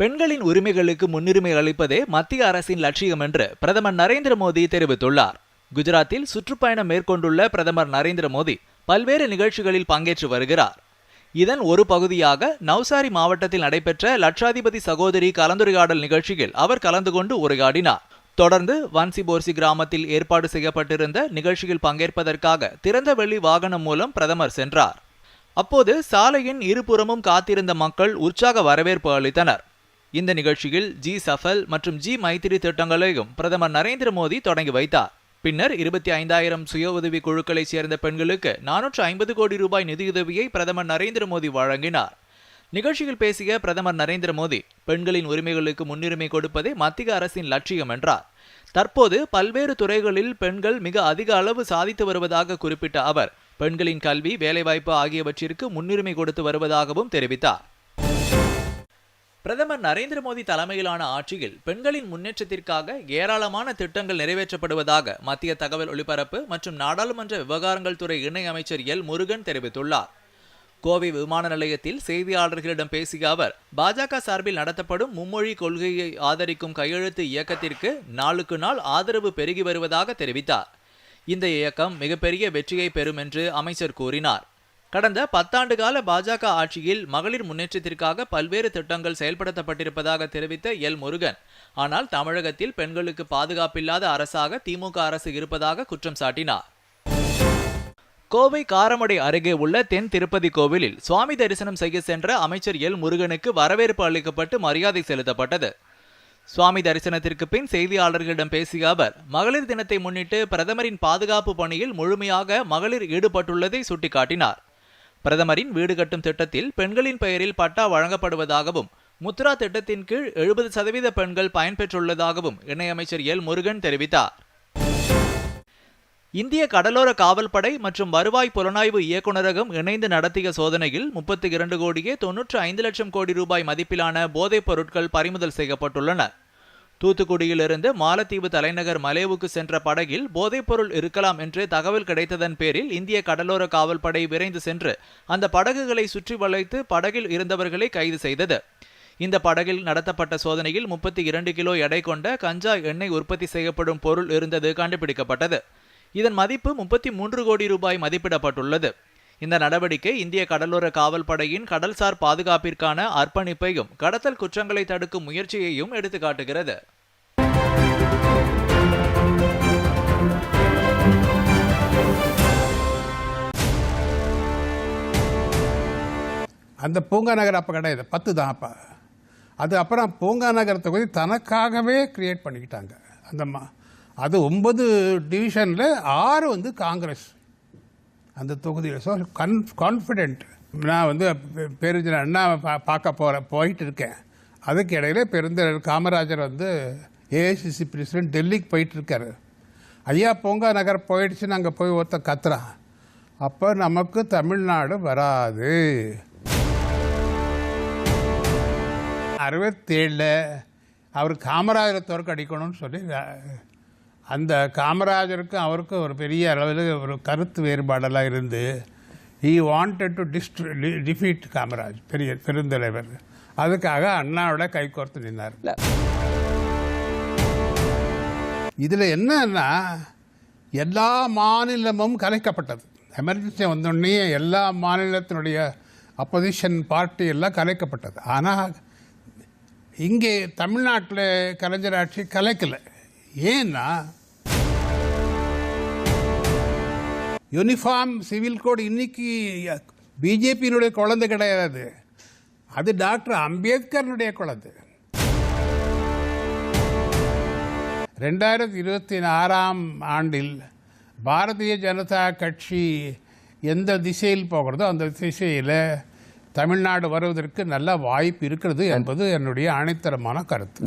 பெண்களின் உரிமைகளுக்கு முன்னுரிமை அளிப்பதே மத்திய அரசின் லட்சியம் என்று பிரதமர் நரேந்திர மோடி தெரிவித்துள்ளார். குஜராத்தில் சுற்றுப்பயணம் மேற்கொண்டுள்ள பிரதமர் நரேந்திர மோடி பல்வேறு நிகழ்ச்சிகளில் பங்கேற்று வருகிறார். இதன் ஒரு பகுதியாக நவ்சாரி மாவட்டத்தில் நடைபெற்ற லட்சாதிபதி சகோதரி கலந்துரையாடல் நிகழ்ச்சியில் அவர் கலந்து கொண்டு உரையாடினார். தொடர்ந்து வன்சிபோர்சி கிராமத்தில் ஏற்பாடு செய்யப்பட்டிருந்த நிகழ்ச்சியில் பங்கேற்பதற்காக திறந்தவெளி வாகனம் மூலம் பிரதமர் சென்றார். அப்போது சாலையின் இருபுறமும் காத்திருந்த மக்கள் உற்சாக வரவேற்பு அளித்தனர். இந்த நிகழ்ச்சியில் ஜி சஃபல் மற்றும் ஜி மைத்திரி திட்டங்களையும் பிரதமர் நரேந்திர மோடி தொடங்கி வைத்தார். பின்னர் இருபத்தி ஐந்தாயிரம் சுய உதவி குழுக்களைச் சேர்ந்த பெண்களுக்கு நானூற்று ஐம்பது கோடி ரூபாய் நிதியுதவியை பிரதமர் நரேந்திர மோடி வழங்கினார். நிகழ்ச்சியில் பேசிய பிரதமர் நரேந்திர மோடி பெண்களின் உரிமைகளுக்கு முன்னுரிமை கொடுப்பதே மத்திய அரசின் லட்சியம் என்றார். தற்போது பல்வேறு துறைகளில் பெண்கள் மிக அதிக அளவு சாதித்து வருவதாக குறிப்பிட்ட அவர் பெண்களின் கல்வி வேலைவாய்ப்பு ஆகியவற்றிற்கு முன்னுரிமை கொடுத்து வருவதாகவும் தெரிவித்தார். பிரதமர் நரேந்திர மோடி தலைமையிலான ஆட்சியில் பெண்களின் முன்னேற்றத்திற்காக ஏராளமான திட்டங்கள் நிறைவேற்றப்படுவதாக மத்திய தகவல் ஒலிபரப்பு மற்றும் நாடாளுமன்ற விவகாரங்கள் துறை இணை அமைச்சர் எல். முருகன் தெரிவித்துள்ளார். கோவை விமான நிலையத்தில் செய்தியாளர்களிடம் பேசிய அவர் பாஜக சார்பில் நடத்தப்படும் மும்மொழி கொள்கையை ஆதரிக்கும் கையெழுத்து இயக்கத்திற்கு நாளுக்கு நாள் ஆதரவு பெருகி வருவதாக தெரிவித்தார். இந்த இயக்கம் மிகப்பெரிய வெற்றியை பெறும் என்று அமைச்சர் கூறினார். கடந்த பத்தாண்டு கால பாஜக ஆட்சியில் மகளிர் முன்னேற்றத்திற்காக பல்வேறு திட்டங்கள் செயல்படுத்தப்பட்டிருப்பதாக தெரிவித்த எல். முருகன். ஆனால் தமிழகத்தில் பெண்களுக்கு பாதுகாப்பில்லாத அரசாக திமுக அரசு இருப்பதாக குற்றம் சாட்டினார். கோவை காரமடை அருகே உள்ள தென் திருப்பதி கோவிலில் சுவாமி தரிசனம் செய்ய சென்ற அமைச்சர் எல். முருகனுக்கு வரவேற்பு அளிக்கப்பட்டு மரியாதை செலுத்தப்பட்டது. சுவாமி தரிசனத்திற்கு பின் செய்தியாளர்களிடம் பேசிய அவர் மகளிர் தினத்தை முன்னிட்டு பிரதமரின் பாதுகாப்பு பணியில் முழுமையாக மகளிர் ஈடுபட்டுள்ளதை சுட்டிக்காட்டினார். பிரதமரின் வீடு கட்டும் திட்டத்தில் பெண்களின் பெயரில் பட்டா வழங்கப்படுவதாகவும் முத்ரா திட்டத்தின் கீழ் எழுபது சதவீத பெண்கள் பயன்பெற்றுள்ளதாகவும் இணையமைச்சர் எல். முருகன் தெரிவித்தார். இந்திய கடலோர காவல்படை மற்றும் வருவாய் புலனாய்வு இயக்குநரகம் இணைந்து நடத்திய சோதனையில் முப்பத்தி இரண்டு கோடியே தொன்னூற்று ஐந்து லட்சம் கோடி ரூபாய் மதிப்பிலான போதைப் பொருட்கள் பறிமுதல் செய்யப்பட்டுள்ளன. தூத்துக்குடியிலிருந்து மாலத்தீவு தலைநகர் மலேவுக்கு சென்ற படகில் போதைப்பொருள் இருக்கலாம் என்று தகவல் கிடைத்ததன் பேரில் இந்திய கடலோர காவல்படை விரைந்து சென்று அந்த படகுகளை சுற்றி வளைத்து படகில் இருந்தவர்களை கைது செய்தது. இந்த படகில் நடத்தப்பட்ட சோதனையில் முப்பத்தி இரண்டு கிலோ எடை கொண்ட கஞ்சா எண்ணெய் உற்பத்தி செய்யப்படும் பொருள் இருந்தது கண்டுபிடிக்கப்பட்டது. இதன் மதிப்பு முப்பத்தி மூன்று கோடி ரூபாய் மதிப்பிடப்பட்டுள்ளது. இந்த நடவடிக்கை இந்திய கடலோர காவல்படையின் கடல்சார் பாதுகாப்பிற்கான அர்ப்பணிப்பையும் கடத்தல் குற்றங்களை தடுக்கும் முயற்சியையும் எடுத்துக்காட்டுகிறது. அந்த பூங்கா நகர் அப்போ கிடையாது. பத்து தான் அப்போ. அது அப்புறம் பூங்கா நகர் தொகுதி தனக்காகவே கிரியேட் பண்ணிக்கிட்டாங்க. அந்த மா அது ஒன்பது டிவிஷனில் ஆறு வந்து காங்கிரஸ் அந்த தொகுதியில். ஸோ கன் கான்ஃபிடென்ட் நான் வந்து பெ- அண்ணா பா பார்க்க போகிறேன் போயிட்டு இருக்கேன். அதுக்கு இடையில பெருந்தர் காமராஜர் வந்து ஏஐசிசி பிரசிடென்ட் டெல்லிக்கு போயிட்டு இருக்காரு. ஐயா பூங்கா நகர் போயிடுச்சு அங்கே போய் ஒருத்த கத்துறான். அப்போ நமக்கு தமிழ்நாடு வராது. அறுபத்தேழில் அவர் காமராஜரை தோற்கடிக்கணும்னு சொல்லி அந்த காமராஜருக்கும் அவருக்கும் ஒரு பெரிய அளவில் ஒரு கருத்து வேறுபாடெல்லாம் இருந்து he wanted to destroy defeat Kamaraj பெரிய பெருந்தலைவர். அதுக்காக அண்ணாவோட கைகோர்த்து நின்னார். இதில் என்னன்னா எல்லா மாநிலமும் கலைக்கப்பட்டது. எமர்ஜென்சி வந்தோடனே எல்லா மாநிலத்தினுடைய அப்போசிஷன் பார்ட்டி எல்லாம் கலைக்கப்பட்டது. ஆனால் இங்கே தமிழ்நாட்டில் கலைஞர் ஆட்சி கலைக்கலை. ஏன்னா யூனிஃபார்ம் சிவில் கோட் இன்னைக்கு பிஜேபியினுடைய குழந்தை கிடையாது. அது டாக்டர் அம்பேத்கருடைய குழந்தை. ரெண்டாயிரத்தி இருபத்தி ஆறாம் ஆண்டில் பாரதிய ஜனதா கட்சி எந்த திசையில் போகிறதோ அந்த திசையில் தமிழ்நாடு வருவதற்கு நல்ல வாய்ப்பு இருக்கிறது என்பது என்னுடைய ஆணைத்தரமான கருத்து.